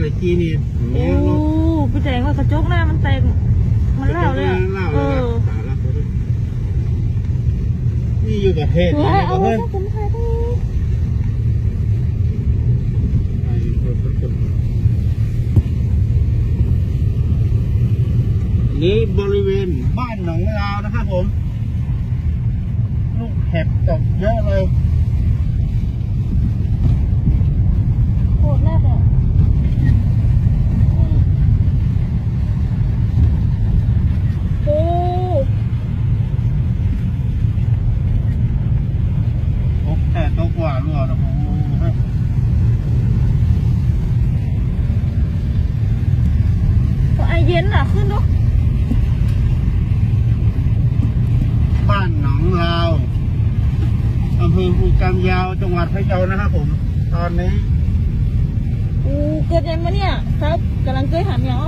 เลยจีนี่โอ้พี่แจงว่ากระจกหน้ามันแตกมันเล่าเลยอะเล่าเอเลยอสาระนี่อยู่กับเหตุเฮ้ยเอาเพื่ไว้อนถ้าผมถ่ายได้นี่บริเวณบ้านหนองลาวนะครับผม ลูกเห็บตกเยอะเลย โคตรแรกอะโอ้ ตกแต่ตกกว่ารั่วนะผมให้ ก็ไอ เย็นอะ ขึ้นเนาะบ้านหนองลาวอำเภอภูกำยาวจังหวัดพะเยานะครับผม ตอนนี้ อูเกิดยังมาเนี่ยครับกำลังเกยหามเหนียว